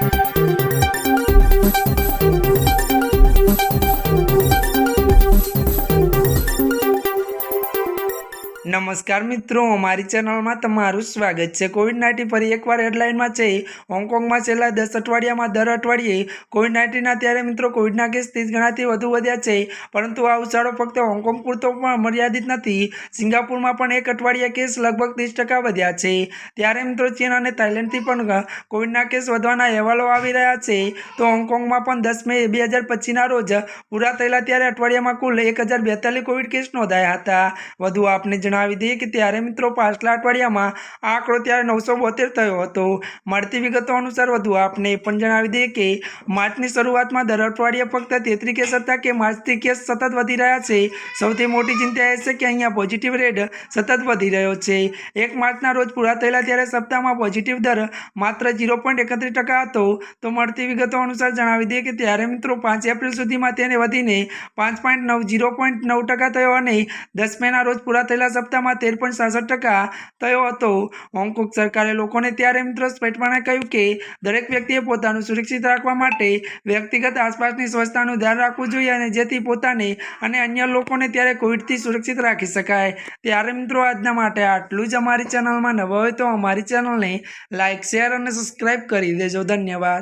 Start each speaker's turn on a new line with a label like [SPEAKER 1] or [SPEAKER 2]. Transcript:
[SPEAKER 1] Thank you. નમસ્કાર મિત્રો અમારી ચેનલમાં તમારું સ્વાગત છે. કોવિડ નાઇન્ટીન ફરી એકવાર હેડલાઇનમાં છે. હોંગકોંગમાં છેલ્લા દસ અઠવાડિયામાં દર અઠવાડિયે કોવિડ નાઇન્ટીનના ત્યારે મિત્રો કોવિડના કેસ ત્રીસ ગણાથી વધુ વધ્યા છે. પરંતુ આ ઉછાળો ફક્ત હોંગકોંગ પૂરતો પણ મર્યાદિત નથી. સિંગાપુરમાં પણ એક અઠવાડિયા કેસ લગભગ ત્રીસ ટકા વધ્યા છે. ત્યારે મિત્રો ચીન અને થાઇલેન્ડથી પણ કોવિડના કેસ વધવાના અહેવાલો આવી રહ્યા છે. તો હોંગકોંગમાં પણ દસ મે બે હજાર પચીસના રોજ પૂરા થયેલા ત્યારે અઠવાડિયામાં કુલ એક હજાર બેતાલીસ કોવિડ કેસ નોંધાયા હતા. વધુ આપને જણાવી દઈએ કે ત્યારે મિત્રો પાછલા અઠવાડિયામાં આંકડો ત્યારે નવસો બોતેર થયો હતો. મળતી વિગતો અનુસાર વધુ આપને એ પણ જણાવી દઈએ કે માર્ચની શરૂઆતમાં દર અઠવાડિયે ફક્ત તેત્રી કેસ હતા કે માર્ચથી કેસ સતત વધી રહ્યા છે. સૌથી મોટી ચિંતા એ છે કે અહીંયા પોઝિટિવ રેટ સતત વધી રહ્યો છે. એક માર્ચના રોજ પૂરા થયેલા ત્યારે સપ્તાહમાં પોઝિટિવ દર માત્ર ઝીરો પોઈન્ટ એકત્રીસ ટકા હતો. તો મળતી વિગતો અનુસાર જણાવી દઈએ કે ત્યારે મિત્રો પાંચ એપ્રિલ સુધીમાં તેને વધીને પાંચ પોઈન્ટ નવ, ઝીરો પોઈન્ટ નવ ટકા થયો અને દસ મેના રોજ પૂરા થયેલા સપ્તાહમાં તેર પોઈન્ટ સાસઠ ટકા થયો હતો. હોંગકોંગ સરકારે લોકોને ત્યારે મિત્રો સ્પષ્ટપણે કહ્યું કે દરેક વ્યક્તિએ પોતાનું સુરક્ષિત રાખવા માટે વ્યક્તિગત આસપાસની સ્વચ્છતાનું ધ્યાન રાખવું જોઈએ અને જેથી પોતાને અને અન્ય લોકોને ત્યારે કોવિડથી સુરક્ષિત રાખી શકાય. ત્યારે મિત્રો આજના માટે આટલું જ અમારી ચેનલમાં નવા હોય તો અમારી ચેનલને લાઇક શેર અને સબસ્ક્રાઈબ કરી દેજો. ધન્યવાદ.